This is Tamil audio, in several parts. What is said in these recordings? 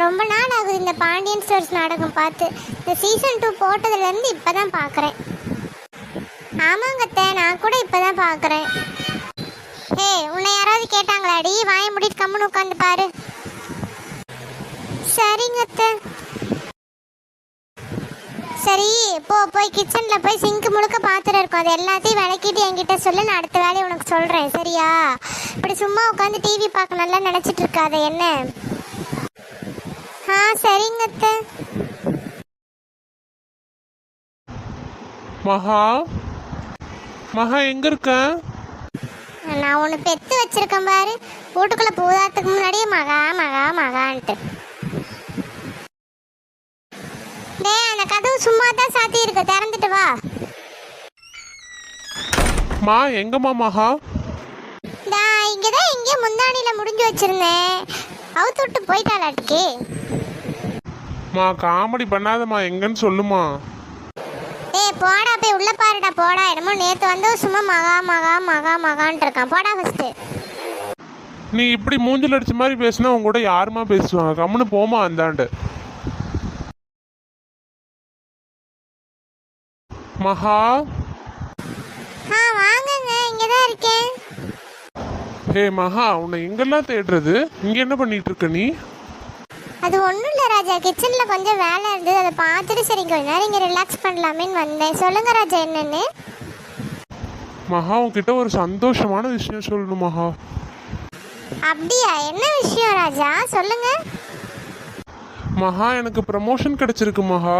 ரொம்ப நாள் ஆகுது இந்த பாண்டியன் ஸ்டோர்ஸ் நாடகம் பார்த்து. இந்த சீசன் டூ போட்டதுலேருந்து இப்போ தான் பார்க்குறேன். ஆமாங்கத்த நான் கூட இப்போ தான் பார்க்குறேன். ஹே உன்னை யாராவது கேட்டாங்களாடி? வாய முடிட்டு கம்முன்னு உட்காந்து பாரு. சரிங்கத்தை சரி போ போய் கிச்சனில் போய் சிங்க் முழுக்க பாத்திரம் இருக்கும். அது எல்லாத்தையும் விளக்கிட்டு என்கிட்ட சொல்லு நான் அடுத்த வேலையை உனக்கு சொல்கிறேன் சரியா? இப்படி சும்மா உட்காந்து டிவி பார்க்க நல்லா நினச்சிட்டு இருக்காத என்ன? ஆ சரிங்க அத்தை. மகா மகா எங்க இருக்க? நான் ஒன்று பெத்து வச்சிருக்கேன் பாரு. வீட்டுக்குள்ளே போதாதுக்கு முன்னாடியே மகா மகா மகான்ட்டு. டேய் அந்த கதவு சும்மா தான் சாத்தி இருக்கு திறந்துட்டு வா. மா எங்கம்மா மகா? நான் இங்கே தான் இங்கே முந்தானியில் முடிஞ்சு வச்சிருந்தேன். அவுத்து விட்டு போயிட்டாளாட்டுக்கு மா காமெடி பண்ணாதம்மா எங்கன்னு சொல்லுமா. ஏய் போடா போய் உள்ள பாருடா போடா. என்னமோ நேற்று வந்து சும்மா மகா மகா மகா மகான்ட்டு இருக்கான் போடா ஃபஸ்ட்டு நீ இப்படி மூஞ்சில் அடிச்ச மாதிரி பேசினா உங்க கூட யாருமா பேசுவாங்க? கம்முன்னு போமா அந்தாண்டு. மகா. ஆ வாங்கங்க இங்கே தான் இருக்கேன். ஹே மகா உன்னை எங்கெல்லாம் தேடுறது? இங்க என்ன பண்ணிட்டு இருக்க நீ? அது ஒன்றும் இல்லை ராஜா. கிச்சனில் கொஞ்சம் வேலை இருந்தது. அதை பார்த்துட்டு சரி கொஞ்ச நேரம் இங்கே ரிலாக்ஸ் பண்ணலாமேன்னு வந்தேன். சொல்லுங்க ராஜா என்னன்னு? மகா உன்கிட்ட ஒரு சந்தோஷமான விஷயம் சொல்லணும் மகா. அப்படியா? என்ன விஷயம் ராஜா? சொல்லுங்க. மகா எனக்கு ப்ரமோஷன் கிடைச்சிருக்கு மகா.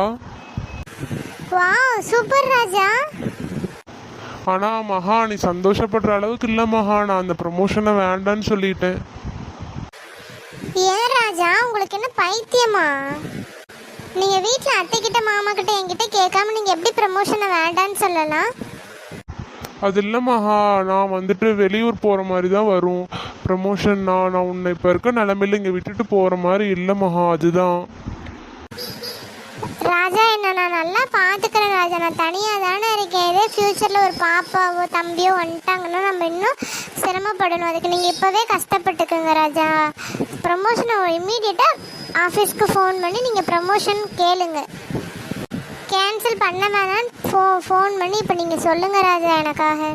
வாவ் சூப்பர் ராஜா. ஆனா மகா நீ சந்தோஷப்படுற அளவுக்கு இல்ல மகா. நான் அந்த ப்ரமோஷனை வேண்டான்னு சொல்லிட்டேன். ஏன் ராஜா? உங்களுக்கு என்ன பைத்தியமா? நீங்க வீட்ல அத்தை கிட்ட மாமா கிட்ட என்கிட்ட கேட்காம நீங்க எப்படி ப்ரமோஷனை வேண்டான்னு சொல்லலாம்? அது இல்லை மகா. நான் வந்துட்டு வெளியூர் போகிற மாதிரி தான் வரும். ப்ரமோஷன் நான் நான் உன்னை இப்போ இருக்க நிலமையில இங்கே விட்டுட்டு போகிற மாதிரி இல்லை மகா. அதுதான். ராஜா என்ன நான் நல்லா நான் தானே இருக்கேன். இதே ஃப்யூச்சரில் ஒரு பாப்பாவோ தம்பியோ வந்துட்டாங்கன்னா நம்ம இன்னும் சிரமப்படணும். அதுக்கு நீங்கள் இப்போவே கஷ்டப்பட்டுக்கோங்க ராஜா. ப்ரமோஷனை இம்மீடியட்டா ஆஃபீஸ்க்கு ஃபோன் பண்ணி நீங்கள் ப்ரமோஷன் கேளுங்க. கேன்சல் பண்ண வேணாம் ஃபோ ஃபோன் பண்ணி இப்போ நீங்கள் சொல்லுங்கள் ராஜா எனக்காக.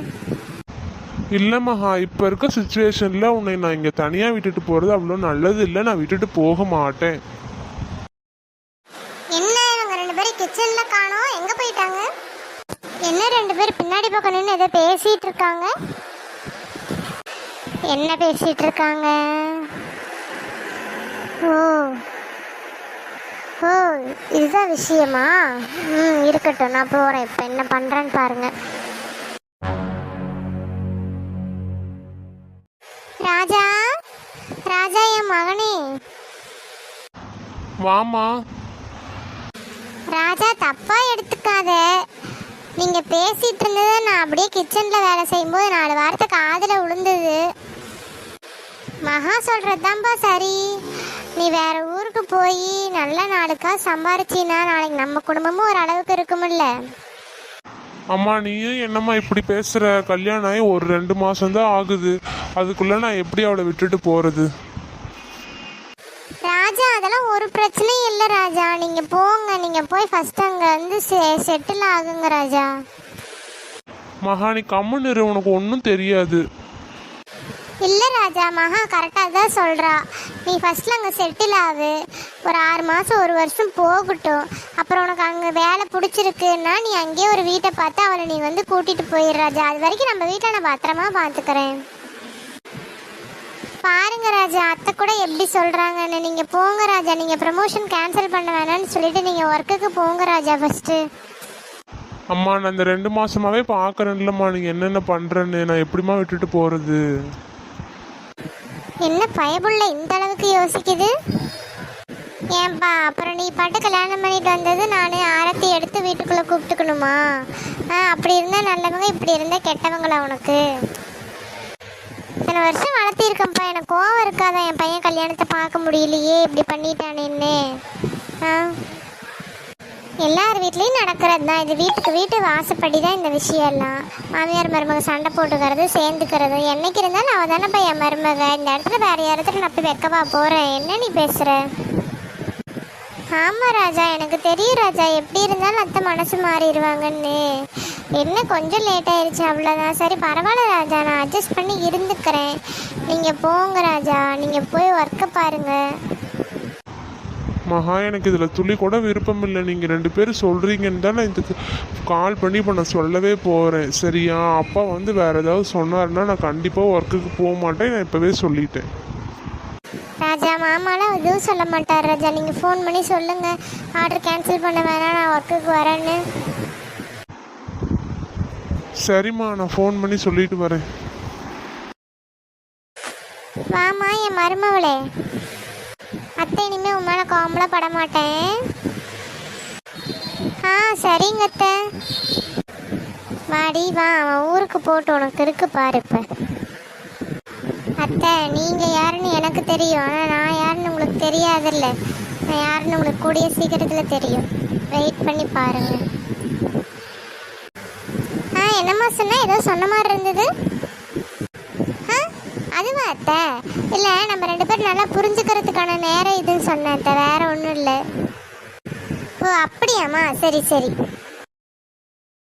இல்லை மகா இப்போ இருக்க சுச்சுவேஷனில் உன்னை நான் இங்கே தனியாக விட்டுட்டு போகிறது அவ்வளோ நல்லது இல்லை. நான் விட்டுட்டு போக மாட்டேன் என்ன இவங்க ரெண்டு பேரும் கிச்சன்ல காணோம் எங்க போயிட்டாங்க பேரும் பின்னாடி பக்கம் நின்று ஏதோ பேசிட்டு இருக்காங்க என்ன பேசிட்டு இருக்காங்க ஓ. ஓ இதுதான் விஷயமா? ம் இருக்கட்டும் நான் போறேன். இப்போ என்ன பண்றேன்னு பாருங்க. ராஜா? ராஜா என் மகனே. வாமா ராஜா தப்பா எடுத்துக்காத. நீங்கள் பேசிகிட்டு இருந்ததை நான் அப்படியே கிச்சனில் வேலை செய்யும்போது நாலு வாரத்தை காதில் விழுந்தது மகா சொல்றதுதான்பா சரி. நீ வேறு ஊருக்கு போய் நல்ல நாளுக்காக சம்பாரிச்சின்னா நாளைக்கு நம்ம குடும்பமும் ஒரு அளவுக்கு இருக்குமில்ல. அம்மா நீயும் என்னம்மா இப்படி பேசுகிற கல்யாணம் ஆகி ஒரு ரெண்டு மாதம்தான் ஆகுது. அதுக்குள்ளே நான் எப்படி அவளை விட்டுட்டு போகிறது ராஜா அதெல்லாம் ஒரு பிரச்சனையும் இல்லை ராஜா. நீங்க போங்க நீங்க போய் ஃபர்ஸ்ட் அங்க வந்து செட்டில் ஆகுங்க ராஜா. மகா நீ கம்முன்னு இரு உனக்கு ஒன்றும் தெரியாது. இல்ல ராஜா மகா கரெக்டாக தான் சொல்றா. நீ ஃபர்ஸ்ட்ல அங்கே செட்டில் ஆகு. ஒரு ஆறு மாசம் ஒரு வருஷம் போகட்டும். அப்புறம் உனக்கு அங்கே வேலை பிடிச்சிருக்குன்னா நீ அங்கேயே ஒரு வீட்டை பார்த்து அவளை நீ வந்து கூட்டிட்டு போயிடு ராஜா. அது வரைக்கும் நம்ம வீட்டில் நான் பத்திரமா பார்த்துக்கிறேன் பாருங்க ராஜா அத்தை கூட எப்படி சொல்றாங்கன்னு. நீங்க போங்க ராஜா நீங்க ப்ரமோஷன் கேன்சல் பண்ண வேணாம்னு சொல்லிட்டு நீங்க ஒர்க்குக்கு போங்க ராஜா ஃபர்ஸ்ட் அம்மா நான் இந்த ரெண்டு மாசமாவே பார்க்கறேன்லம்மா நீங்க என்னென்ன பண்றேன்னு நான் எப்படிம்மா விட்டுட்டு போறது? என்ன பயபுள்ள இந்த அளவுக்கு யோசிக்குது? ஏன்பா அப்புறம் நீ பாட்டு கல்யாணம் பண்ணிட்டு வந்தது நான் ஆரத்தி எடுத்து வீட்டுக்குள்ளே கூப்பிட்டுக்கணுமா? அப்படி இருந்தால் நல்லவங்க இப்படி இருந்தால் கெட்டவங்களா உனக்கு? இத்தனை வருஷம் வளர்த்திருக்கேன்ப்பா எனக்கு கோவம் இருக்காதா? என் பையன் கல்யாணத்தை பார்க்க முடியலையே. இப்படி பண்ணிட்டானேன்னு ஆ? எல்லார் வீட்லேயும் நடக்கிறது தான் இது வீட்டுக்கு வீட்டு வாசப்படி தான் இந்த விஷயம்லாம். மாமியார் மருமக சண்டை போட்டுக்கிறது சேர்ந்துக்கிறது. என்னைக்கு இருந்தாலும் அவள் தானே என் மருமக. இந்த இடத்துல வேறு இடத்துல நான் போய் வைக்கவா போகிறேன் என்ன நீ பேசுகிற ஆமாம் ராஜா எனக்கு தெரியும் ராஜா. எப்படி இருந்தாலும் அத்தை மனசு மாறிடுவாங்கன்னு. என்ன கொஞ்சம் லேட் ஆயிடுச்சு அவ்வளோதான் சரி பரவாயில்ல ராஜா. நான் அட்ஜஸ்ட் பண்ணி இருந்துக்கிறேன். நீங்கள் போங்க ராஜா. நீங்கள் போய் ஒர்க்கை பாருங்கள் மகா எனக்கு இதில் துளி கூட விருப்பம் இல்லை. நீங்கள் ரெண்டு பேரும் சொல்கிறீங்கன்னு தான் நான் இதுக்கு கால் பண்ணி இப்போ நான் சொல்லவே போகிறேன் சரியா? அப்பா வந்து வேறு ஏதாவது சொன்னார்னா நான் கண்டிப்பாக ஒர்க்குக்கு போக மாட்டேன். நான் இப்போவே சொல்லிட்டேன். ராஜா மாமாலாம் எதுவும் சொல்ல மாட்டார் ராஜா. நீங்கள் ஃபோன் பண்ணி சொல்லுங்கள் ஆர்டர் கேன்சல் பண்ண வேணாம் நான் ஒர்க்குக்கு வரேன்னு. சரிம்மா நான் ஃபோன் பண்ணி சொல்லிட்டு வரேன். வாமா என் மருமவளே அத்தை இனிமே உன் மேலே காமலாக பட மாட்டேன். ஆ சரிங்க அத்தை. வாடி வா அவன் ஊருக்கு போட்டு உனக்கு இருக்கு பாரு இப்போ. அத்தை நீங்கள் எனக்கு தெரியும். ஆனால் நான் யாருன்னு உங்களுக்கு தெரியாதுல்ல. நான் யாருன்னு உங்களுக்கு கூடிய சீக்கிரத்தில் தெரியும். வெயிட் பண்ணி பாருங்க. ஆ என்னம்மா சொன்னால் ஏதோ சொன்ன மாதிரி இருந்தது. ஆ அதுவா அத்தை? இல்லை நம்ம ரெண்டு பேரும் நல்லா புரிஞ்சுக்கிறதுக்கான நேரம் இதுன்னு சொன்னேன் அத்தை. வேற ஒன்றும் இல்லை. ஓ அப்படியாம்மா? சரி சரி.